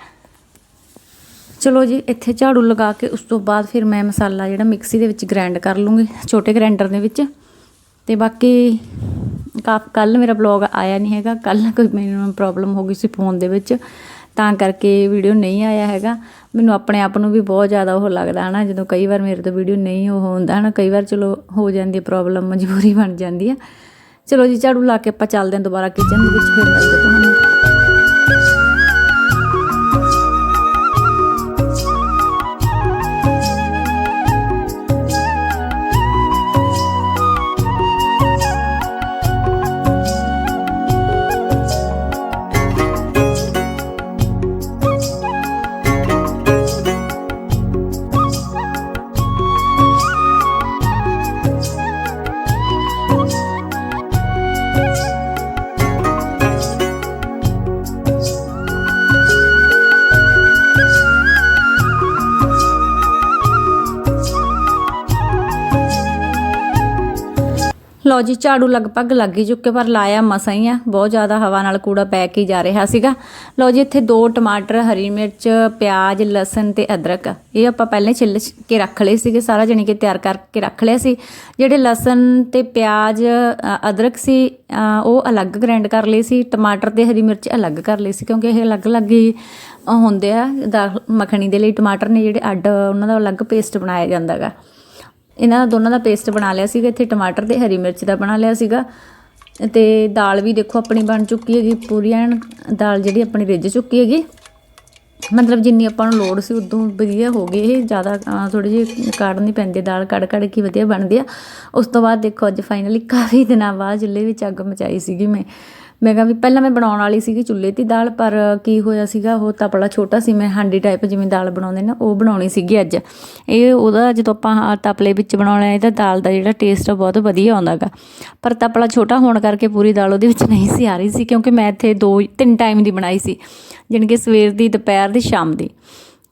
ਚਲੋ ਜੀ, ਇੱਥੇ ਝਾੜੂ ਲਗਾ ਕੇ ਉਸ ਤੋਂ ਬਾਅਦ ਫਿਰ ਮੈਂ ਮਸਾਲਾ ਜਿਹੜਾ ਮਿਕਸੀ ਦੇ ਵਿੱਚ ਗ੍ਰਾਈਂਡ ਕਰ ਲੂੰਗੀ, ਛੋਟੇ ਗ੍ਰਾਈਂਡਰ ਦੇ ਵਿੱਚ। ਤੇ ਬਾਕੀ ਕੱਲ ਮੇਰਾ ਬਲੌਗ ਆਇਆ ਨਹੀਂ ਹੈਗਾ, ਕੱਲ ਕੋਈ ਮੈਨੂੰ ਪ੍ਰੋਬਲਮ ਹੋ ਗਈ ਸੀ ਫੋਨ ਦੇ ਵਿੱਚ, ਤਾਂ ਕਰਕੇ ਵੀਡੀਓ ਨਹੀਂ ਆਇਆ ਹੈਗਾ। ਮੈਨੂੰ ਆਪਣੇ ਆਪ ਨੂੰ ਵੀ ਬਹੁਤ ਜ਼ਿਆਦਾ ਉਹ ਲੱਗਦਾ ਹਨਾ, ਜਦੋਂ ਕਈ ਵਾਰ ਮੇਰੇ ਤੋਂ ਵੀਡੀਓ ਨਹੀਂ ਉਹ ਹੁੰਦਾ ਹਨਾ, ਕਈ ਵਾਰ ਚਲੋ ਹੋ ਜਾਂਦੀ ਹੈ ਪ੍ਰੋਬਲਮ ਮਜਬੂਰੀ ਬਣ ਜਾਂਦੀ ਹੈ। ਚਲੋ ਜੀ, ਝਾੜੂ ਲਾ ਕੇ ਆਪਾਂ ਚੱਲਦੇ ਹਾਂ ਦੁਬਾਰਾ ਕਿਚਨ ਦੇ ਵਿੱਚ, ਫਿਰ ਮਿਲਦੇ ਤੁਹਾਨੂੰ। ਲਓ ਜੀ, ਝਾੜੂ ਲਗਭਗ ਲੱਗ ਹੀ ਚੁੱਕੇ, ਪਰ ਲਾਇਆ ਮਸਾਂ ਹੀ ਆ। ਬਹੁਤ ਜ਼ਿਆਦਾ ਹਵਾ ਨਾਲ ਕੂੜਾ ਪੈ ਕੇ ਹੀ ਜਾ ਰਿਹਾ ਸੀਗਾ। ਲਓ ਜੀ, ਇੱਥੇ ਦੋ ਟਮਾਟਰ, ਹਰੀ ਮਿਰਚ, ਪਿਆਜ਼, ਲਸਣ ਤੇ ਅਦਰਕ। ਇਹ ਆਪਾਂ ਪਹਿਲੇ ਛਿੱਲ ਕੇ ਰੱਖ ਲਏ ਸੀਗੇ, ਸਾਰਾ ਜਣੀ ਕਿ ਤਿਆਰ ਕਰਕੇ ਰੱਖ ਲਿਆ ਸੀ। ਜਿਹੜੇ ਲਸਣ ਤੇ ਪਿਆਜ਼ ਅਦਰਕ ਸੀ ਉਹ ਅਲੱਗ ਗ੍ਰਾਈਂਡ ਕਰ ਲਏ ਸੀ। ਟਮਾਟਰ ਤੇ ਹਰੀ ਮਿਰਚ ਅਲੱਗ ਕਰ ਲਏ ਸੀ, ਕਿਉਂਕਿ ਇਹ ਅਲੱਗ-ਅਲੱਗ ਹੀ ਹੁੰਦੇ ਆ। ਦਾਲ, ਮੱਖਣੀ ਦੇ ਲਈ ਟਮਾਟਰ ਨੇ ਜਿਹੜੇ ਅੱਡ, ਉਹਨਾਂ ਦਾ ਅਲੱਗ ਪੇਸਟ ਬਣਾਇਆ ਜਾਂਦਾਗਾ ਇਹਨਾਂ ਦੋਨਾਂ ਦਾ ਪੇਸਟ ਬਣਾ ਲਿਆ ਸੀਗਾ, ਇੱਥੇ ਟਮਾਟਰ ਤੇ ਹਰੀ ਮਿਰਚ ਦਾ ਬਣਾ ਲਿਆ ਸੀਗਾ। ਤੇ ਦਾਲ ਵੀ ਦੇਖੋ ਆਪਣੀ ਬਣ ਚੁੱਕੀ ਹੈਗੀ ਪੂਰੀ, ਐਨ ਦਾਲ ਜਿਹੜੀ ਆਪਣੀ ਰਿੱਝ ਚੁੱਕੀ ਹੈਗੀ। ਮਤਲਬ ਜਿੰਨੀ ਆਪਾਂ ਨੂੰ ਲੋੜ ਸੀ ਉਦੋਂ ਵਧੀਆ ਹੋ ਗਈ ਇਹ, ਜ਼ਿਆਦਾ ਥੋੜੀ ਜਿਹੀ ਕਾੜਨੀ ਪੈਂਦੀ ਹੈ ਦਾਲ ਕੜ ਕੜ ਕੇ ਵਧੀਆ ਬਣਦੀ ਆ। ਉਸ ਤੋਂ ਬਾਅਦ ਦੇਖੋ ਅੱਜ ਫਾਈਨਲੀ ਕਾਫੀ ਦਿਨਾਂ ਬਾਅਦ ਚੁੱਲ੍ਹੇ ਵਿੱਚ ਅੱਗ ਮਚਾਈ ਸੀਗੀ ਮੈਂ। ਮੈਂ ਕਿਹਾ ਵੀ ਪਹਿਲਾਂ ਮੈਂ ਬਣਾਉਣ ਵਾਲੀ ਸੀਗੀ ਚੁੱਲ੍ਹੇ ਦੀ ਦਾਲ, ਪਰ ਕੀ ਹੋਇਆ ਸੀਗਾ, ਉਹ ਤਪਲਾ ਛੋਟਾ ਸੀ, ਮੈਂ ਹਾਂਡੀ ਟਾਈਪ ਜਿਵੇਂ ਦਾਲ ਬਣਾਉਂਦੇ ਨਾ, ਉਹ ਬਣਾਉਣੀ ਸੀਗੀ ਅੱਜ। ਇਹ ਉਹਦਾ ਜਦੋਂ ਆਪਾਂ ਆਹ ਤਪਲੇ ਵਿੱਚ ਬਣਾਉਣਾ ਇਹਦਾ ਦਾਲ ਦਾ ਜਿਹੜਾ ਟੇਸਟ ਆ ਬਹੁਤ ਵਧੀਆ ਆਉਂਦਾਗਾ ਪਰ ਤਪਲਾ ਛੋਟਾ ਹੋਣ ਕਰਕੇ ਪੂਰੀ ਦਾਲ ਉਹਦੇ ਵਿੱਚ ਨਹੀਂ ਸੀ ਆ ਰਹੀ ਸੀ, ਕਿਉਂਕਿ ਮੈਂ ਇੱਥੇ ਦੋ, ਤਿੰਨ ਟਾਈਮ ਦੀ ਬਣਾਈ ਸੀ, ਜਾਣੀ ਕਿ ਸਵੇਰ ਦੀ, ਦੁਪਹਿਰ ਦੀ, ਸ਼ਾਮ ਦੀ।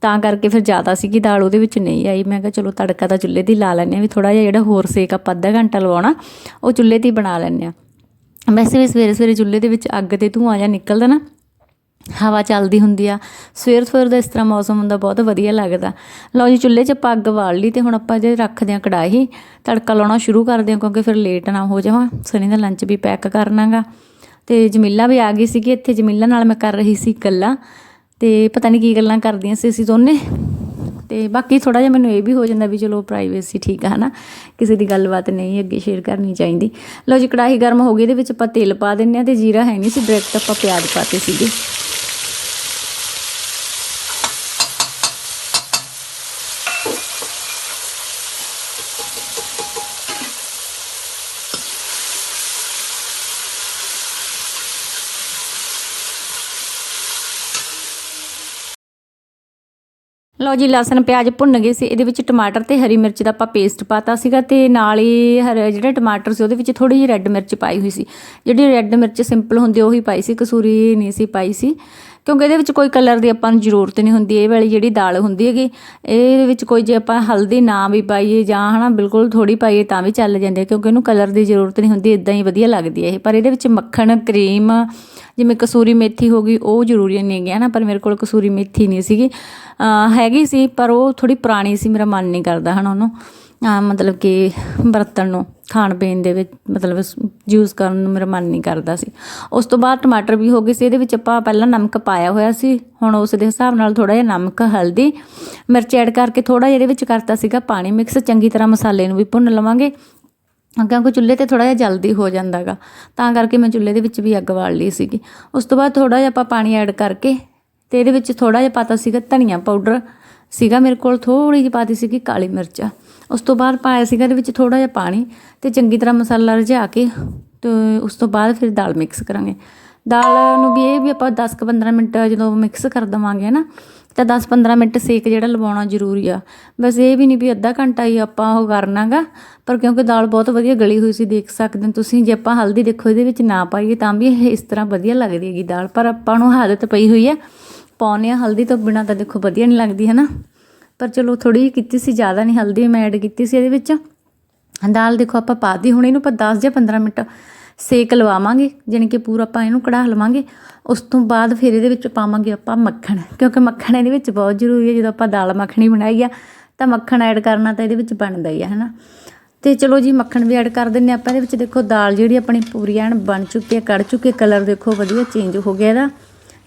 ਤਾਂ ਕਰਕੇ ਫਿਰ ਜ਼ਿਆਦਾ ਸੀਗੀ ਦਾਲ, ਉਹਦੇ ਵਿੱਚ ਨਹੀਂ ਆਈ। ਮੈਂ ਕਿਹਾ ਚਲੋ ਤੜਕਾ ਤਾਂ ਚੁੱਲ੍ਹੇ ਦੀ ਲਾ ਲੈਂਦੇ ਆ ਵੀ ਥੋੜਾ ਜਿਹਾ ਜਿਹੜਾ ਹੋਰ ਸੇਕ ਆਪਾਂ ਅੱਧਾ ਘੰਟਾ ਲਵਾਉਣਾ, ਉਹ ਚੁੱਲ੍ਹੇ ਤੇ ਹੀ ਬਣਾ ਲੈਂਦੇ ਆ ਵੈਸੇ ਵੀ ਸਵੇਰੇ ਸਵੇਰੇ ਚੁੱਲ੍ਹੇ ਦੇ ਵਿੱਚ ਅੱਗ ਤੇ ਧੂੰਆਂ ਜਿਹਾ ਨਿਕਲਦਾ ਨਾ, ਹਵਾ ਚੱਲਦੀ ਹੁੰਦੀ ਆ। ਸਵੇਰ ਸਵੇਰ ਦਾ ਇਸ ਤਰ੍ਹਾਂ ਮੌਸਮ ਹੁੰਦਾ, ਬਹੁਤ ਵਧੀਆ ਲੱਗਦਾ। ਲਓ ਜੀ, ਚੁੱਲ੍ਹੇ 'ਚ ਆਪਾਂ ਅੱਗ ਬਾਲ ਲਈ ਤੇ ਹੁਣ ਆਪਾਂ ਜੇ ਰੱਖਦੇ ਆ ਕੜਾਹੀ, ਤੜਕਾ ਲਾਉਣਾ ਸ਼ੁਰੂ ਕਰਦੇ ਆ ਕਿਉਂਕਿ ਫਿਰ ਲੇਟ ਨਾ ਹੋ ਜਾਵਾਂ। ਸਨੀ ਦਾ ਲੰਚ ਵੀ ਪੈਕ ਕਰਨਾਗਾ। ਤੇ ਜਮੀਲਾ ਵੀ ਆ ਗਈ ਸੀਗੀ, ਇੱਥੇ ਜਮੀਲਾ ਨਾਲ ਮੈਂ ਕਰ ਰਹੀ ਸੀ ਗੱਲਾਂ। ਤੇ ਪਤਾ ਨਹੀਂ ਕੀ ਗੱਲਾਂ ਕਰਦੀਆਂ ਸੀ ਅਸੀਂ ਦੋਨੇ। ਤੇ ਬਾਕੀ ਥੋੜਾ ਜਿਹਾ ਮੈਨੂੰ ਇਹ ਵੀ ਹੋ ਜਾਂਦਾ ਵੀ ਚਲੋ ਪ੍ਰਾਈਵੇਸੀ ਠੀਕ ਆ, ਹਨਾ? ਕਿਸੇ ਦੀ ਗੱਲਬਾਤ ਨਹੀਂ ਅੱਗੇ ਸ਼ੇਅਰ ਕਰਨੀ ਚਾਹੀਦੀ। ਲਓ ਜੀ, ਕੜਾਹੀ ਗਰਮ ਹੋ ਗਈ, ਇਹਦੇ ਵਿੱਚ ਆਪਾਂ ਤੇਲ ਪਾ ਦਿੰਨੇ ਆ ਤੇ ਜੀਰਾ ਹੈ ਨਹੀਂ ਸੀ ਡਾਇਰੈਕਟ ਆਪਾਂ ਪਿਆਜ਼ ਪਾਤੇ ਸੀਗੇ। ਲਓ ਜੀ, ਲਸਣ, ਪਿਆਜ਼ ਭੁੰਨ ਗਏ ਸੀ, ਇਹਦੇ ਵਿੱਚ ਟਮਾਟਰ ਤੇ ਹਰੀ ਮਿਰਚ ਦਾ ਆਪਾਂ ਪੇਸਟ ਪਾਤਾ ਸੀਗਾ ਤੇ ਨਾਲ ਹੀ ਹਰ ਜਿਹੜਾ ਟਮਾਟਰ ਸੀ ਉਹਦੇ ਵਿੱਚ ਥੋੜੀ ਜਿਹੀ ਰੈੱਡ ਮਿਰਚ ਪਾਈ ਹੋਈ ਸੀ। ਜਿਹੜੀ ਰੈੱਡ ਮਿਰਚ ਸਿੰਪਲ ਹੁੰਦੀ ਉਹੀ ਪਾਈ ਸੀ, ਕਸੂਰੀ ਨਹੀਂ ਸੀ ਪਾਈ ਸੀ। ਕਿਉਂਕਿ ਇਹਦੇ ਵਿੱਚ ਕੋਈ ਕਲਰ ਦੀ ਆਪਾਂ ਨੂੰ ਜ਼ਰੂਰਤ ਨਹੀਂ ਹੁੰਦੀ, ਇਹ ਵਾਲੀ ਜਿਹੜੀ ਦਾਲ ਹੁੰਦੀ ਹੈਗੀ, ਇਹਦੇ ਵਿੱਚ ਕੋਈ ਜੇ ਆਪਾਂ ਹਲਦੀ ਨਾ ਵੀ ਪਾਈਏ ਜਾਂ ਹਨਾ ਬਿਲਕੁਲ ਥੋੜੀ ਪਾਈਏ ਤਾਂ ਵੀ ਚੱਲ ਜਾਂਦੇ ਕਿਉਂਕਿ ਇਹਨੂੰ ਕਲਰ ਦੀ ਜ਼ਰੂਰਤ ਨਹੀਂ ਹੁੰਦੀ ਇਦਾਂ ਹੀ ਵਧੀਆ ਲੱਗਦੀ ਹੈ ਇਹ। ਪਰ ਇਹਦੇ ਵਿੱਚ ਮੱਖਣ, ਕਰੀਮ ਜਿਵੇਂ ਕਸੂਰੀ ਮੇਥੀ ਹੋ ਗਈ, ਉਹ ਜ਼ਰੂਰੀ ਨਹੀਂ ਹੈਗੀ ਨਾ ਪਰ ਮੇਰੇ ਕੋਲ ਕਸੂਰੀ ਮੇਥੀ ਨਹੀਂ ਸੀਗੀ। ਹੈਗੀ ਸੀ, ਪਰ ਉਹ ਥੋੜੀ ਪੁਰਾਣੀ ਸੀ, ਮੇਰਾ ਮਨ ਨਹੀਂ ਕਰਦਾ, ਹਨਾ, ਉਹਨੂੰ। ਮਤਲਬ ਕਿ ਬਰਤਨ ਨੂੰ, ਖਾਣ ਪੀਣ ਦੇ ਵਿੱਚ, ਮਤਲਬ ਯੂਜ਼ ਕਰਨ ਨੂੰ ਮੇਰਾ ਮਨ ਨਹੀਂ ਕਰਦਾ ਸੀ। ਉਸ ਤੋਂ ਬਾਅਦ ਟਮਾਟਰ ਵੀ ਹੋ ਗਏ ਸੀ, ਇਹਦੇ ਵਿੱਚ ਆਪਾਂ ਪਹਿਲਾਂ ਨਮਕ ਪਾਇਆ ਹੋਇਆ ਸੀ, ਹੁਣ ਉਸ ਦੇ ਹਿਸਾਬ ਨਾਲ ਥੋੜਾ ਜਿਹਾ ਨਮਕ, ਹਲਦੀ, ਮਿਰਚ ਐਡ ਕਰਕੇ ਥੋੜਾ ਜਿਹਾ ਇਹਦੇ ਵਿੱਚ ਕਰਤਾ ਸੀਗਾ ਪਾਣੀ ਮਿਕਸ ਚੰਗੀ ਤਰ੍ਹਾਂ ਮਸਾਲੇ ਨੂੰ ਵੀ ਭੁੰਨ ਲਵਾਂਗੇ। ਕਿਉਂਕਿ ਚੁੱਲ੍ਹੇ ਤੇ ਥੋੜਾ ਜਿਹਾ ਜਲਦੀ ਹੋ ਜਾਂਦਾਗਾ। ਤਾਂ ਕਰਕੇ ਮੈਂ ਚੁੱਲ੍ਹੇ ਦੇ ਵਿੱਚ ਵੀ ਅੱਗ ਬਾਲ ਲਈ ਸੀਗੀ। ਉਸ ਤੋਂ ਬਾਅਦ ਥੋੜਾ ਜਿਹਾ ਆਪਾਂ ਪਾਣੀ ਐਡ ਕਰਕੇ ਤੇ ਇਹਦੇ ਵਿੱਚ ਥੋੜਾ ਜਿਹਾ ਪਾਤਾ ਸੀਗਾ ਧਨੀਆ ਪਾਊਡਰ। ਸੀਗਾ ਮੇਰੇ ਕੋਲ ਥੋੜੀ ਜਿਹੀ ਪਾਤੀ ਸੀਗੀ ਕਾਲੀ ਮਿਰਚ। ਉਸ ਤੋਂ ਬਾਅਦ ਪਾਇਆ ਸੀਗਾ ਇਹਦੇ ਵਿੱਚ ਥੋੜਾ ਜਿਹਾ ਪਾਣੀ ਤੇ ਚੰਗੀ ਤਰ੍ਹਾਂ ਮਸਾਲਾ ਰਝਾ ਕੇ ਤੇ ਉਸ ਤੋਂ ਬਾਅਦ ਫਿਰ ਦਾਲ ਮਿਕਸ ਕਰਾਂਗੇ। ਦਾਲ ਨੂੰ ਵੀ ਇਹ ਵੀ ਆਪਾਂ 10 ਕੁ 15 ਮਿੰਟ ਜਦੋਂ ਮਿਕਸ ਕਰ ਦਵਾਂਗੇ ਨਾ ਤਾਂ 10-15 ਮਿੰਟ ਸੇਕ ਜਿਹੜਾ ਲਵਾਉਣਾ ਜ਼ਰੂਰੀ ਆ। ਬਸ ਇਹ ਵੀ ਨਹੀਂ ਵੀ ਅੱਧਾ ਘੰਟਾ ਹੀ ਆਪਾਂ ਉਹ ਕਰਨਾਗਾ, ਪਰ ਕਿਉਂਕਿ ਦਾਲ ਬਹੁਤ ਵਧੀਆ ਗਲੀ ਹੋਈ ਸੀ, ਦੇਖ ਸਕਦੇ ਹੋ ਤੁਸੀਂ, ਜੇ ਆਪਾਂ ਹਲਦੀ ਦੇਖੋ ਇਹਦੇ ਵਿੱਚ ਨਾ ਪਾਈਏ ਤਾਂ ਵੀ ਇਹ ਇਸ ਤਰ੍ਹਾਂ ਵਧੀਆ ਲੱਗਦੀ ਹੈਗੀ ਦਾਲ, ਪਰ ਆਪਾਂ ਨੂੰ ਆਦਤ ਪਈ ਹੋਈ ਹੈ ਪਾਉਂਦੇ ਹਾਂ ਹਲਦੀ ਤੋਂ ਬਿਨਾਂ ਤਾਂ ਦੇਖੋ ਵਧੀਆ ਨਹੀਂ ਲੱਗਦੀ ਹੈ ਨਾ ਪਰ ਚਲੋ ਥੋੜੀ ਜਿਹੀ ਕੀਤੀ ਸੀ, ਜ਼ਿਆਦਾ ਨਹੀਂ ਹਲਦੀ, ਮੈਂ ਐਡ ਕੀਤੀ ਸੀ ਇਹਦੇ ਵਿੱਚ। ਦਾਲ ਦੇਖੋ ਆਪਾਂ ਪਾਤੀ ਹੁਣ ਇਹਨੂੰ ਆਪਾਂ 10 ਜਾਂ 15 ਮਿੰਟ ਸੇਕ ਲਵਾਵਾਂਗੇ, ਜਾਣੀ ਕਿ ਪੂਰਾ ਆਪਾਂ ਇਹਨੂੰ ਕੜਾਹ ਲਵਾਂਗੇ। ਉਸ ਤੋਂ ਬਾਅਦ ਫਿਰ ਇਹਦੇ ਵਿੱਚ ਪਾਵਾਂਗੇ ਆਪਾਂ ਮੱਖਣ, ਕਿਉਂਕਿ ਮੱਖਣ ਇਹਦੇ ਵਿੱਚ ਬਹੁਤ ਜ਼ਰੂਰੀ ਹੈ, ਜਦੋਂ ਆਪਾਂ ਦਾਲ ਮੱਖਣੀ ਬਣਾਈ ਆ, ਤਾਂ ਮੱਖਣ ਐਡ ਕਰਨਾ ਤਾਂ ਇਹਦੇ ਵਿੱਚ ਬਣਦਾ ਹੀ ਆ ਹੈ ਨਾ ਤੇ ਚਲੋ ਜੀ, ਮੱਖਣ ਵੀ ਐਡ ਕਰ ਦਿੰਨੇ ਆਪਾਂ, ਇਹਦੇ ਵਿੱਚ ਦੇਖੋ ਦਾਲ ਜਿਹੜੀ ਆਪਣੀ ਪੂਰੀ ਐਨ ਬਣ ਚੁੱਕੀ ਹੈ ਕੜ ਚੁੱਕੀ ਹੈ ਕਲਰ ਦੇਖੋ ਵਧੀਆ ਚੇਂਜ ਹੋ ਗਿਆ ਇਹਦਾ।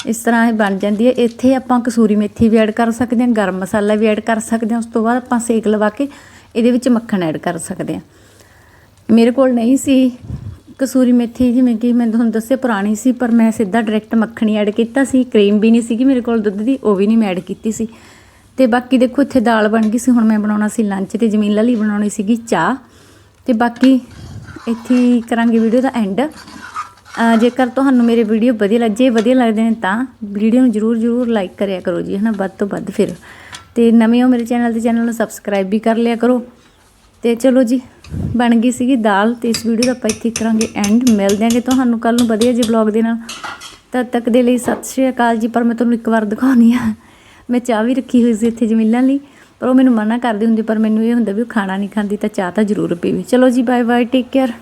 ਇਸ ਤਰ੍ਹਾਂ ਇਹ ਬਣ ਜਾਂਦੀ ਹੈ ਇੱਥੇ ਆਪਾਂ ਕਸੂਰੀ ਮੇਥੀ ਵੀ ਐਡ ਕਰ ਸਕਦੇ ਹਾਂ ਗਰਮ ਮਸਾਲਾ ਵੀ ਐਡ ਕਰ ਸਕਦੇ ਹਾਂ ਉਸ ਤੋਂ ਬਾਅਦ ਆਪਾਂ ਸੇਕ ਲਵਾ ਕੇ ਇਹਦੇ ਵਿੱਚ ਮੱਖਣ ਐਡ ਕਰ ਸਕਦੇ ਹਾਂ ਮੇਰੇ ਕੋਲ ਨਹੀਂ ਸੀ। ਕਸੂਰੀ ਮੇਥੀ ਜਿਵੇਂ ਕਿ ਮੈਂ ਤੁਹਾਨੂੰ ਦੱਸਿਆ ਪੁਰਾਣੀ ਸੀ, ਪਰ ਮੈਂ ਸਿੱਧਾ ਡਾਇਰੈਕਟ ਮੱਖਣੀ ਐਡ ਕੀਤਾ ਸੀ ਕਰੀਮ ਵੀ ਨਹੀਂ ਸੀਗੀ ਮੇਰੇ ਕੋਲ ਦੁੱਧ ਦੀ, ਉਹ ਵੀ ਨਹੀਂ ਮੈਂ ਐਡ ਕੀਤੀ ਸੀ। ਤੇ ਬਾਕੀ ਦੇਖੋ ਇੱਥੇ ਦਾਲ ਬਣ ਗਈ ਸੀ, ਹੁਣ ਮੈਂ ਬਣਾਉਣਾ ਸੀ ਲੰਚ ਤੇ ਜਮੀਲਾ ਲਈ ਬਣਾਉਣੀ ਸੀਗੀ ਚਾਹ। ਤੇ ਬਾਕੀ ਇੱਥੇ ਕਰਾਂਗੇ ਵੀਡੀਓ ਦਾ ਐਂਡ ਜੇਕਰ ਤੁਹਾਨੂੰ ਮੇਰੇ ਵੀਡੀਓ ਵਧੀਆ ਲੱਗੇ ਵਧੀਆ ਲੱਗਦੇ ਨੇ ਤਾਂ ਵੀਡੀਓ ਨੂੰ ਜਰੂਰ ਜਰੂਰ ਲਾਈਕ ਕਰਿਆ ਕਰੋ ਜੀ, ਹਨਾ, ਵੱਧ ਤੋਂ ਵੱਧ ਫਿਰ। ਤੇ ਨਵੇਂ ਹੋ ਮੇਰੇ ਚੈਨਲ ਤੇ ਚੈਨਲ ਨੂੰ ਸਬਸਕ੍ਰਾਈਬ ਵੀ ਕਰ ਲਿਆ ਕਰੋ। ਤੇ ਚਲੋ ਜੀ ਬਣ ਗਈ ਸੀਗੀ ਦਾਲ ਤੇ ਇਸ ਵੀਡੀਓ ਦਾ ਆਪਾਂ ਇੱਥੇ ਕਰਾਂਗੇ ਐਂਡ ਮਿਲਦੇ ਆਂਗੇ ਤੁਹਾਨੂੰ ਕੱਲ ਨੂੰ ਵਧੀਆ ਜਿਹੇ ਬਲੌਗ ਦੇ ਨਾਲ। ਤਦ ਤੱਕ ਦੇ ਲਈ ਸਤਿ ਸ਼੍ਰੀ ਅਕਾਲ ਜੀ, ਪਰ ਮੈਂ ਤੁਹਾਨੂੰ ਇੱਕ ਵਾਰ ਦਿਖਾਉਣੀ ਆ। ਮੈਂ ਚਾਹ ਵੀ ਰੱਖੀ ਹੋਈ ਸੀ ਇੱਥੇ ਜਮੀਲਾਂ ਲਈ, ਪਰ ਉਹ ਮੈਨੂੰ ਮਨਾ ਕਰਦੀ ਹੁੰਦੀ, ਪਰ ਮੈਨੂੰ ਇਹ ਹੁੰਦਾ ਵੀ ਉਹ ਖਾਣਾ ਨਹੀਂ ਖਾਂਦੀ, ਤਾਂ ਚਾਹ ਤਾਂ ਜ਼ਰੂਰ ਪੀਵੇ। ਚਲੋ ਜੀ ਬਾਏ ਬਾਏ ਟੇਕ ਕੇਅਰ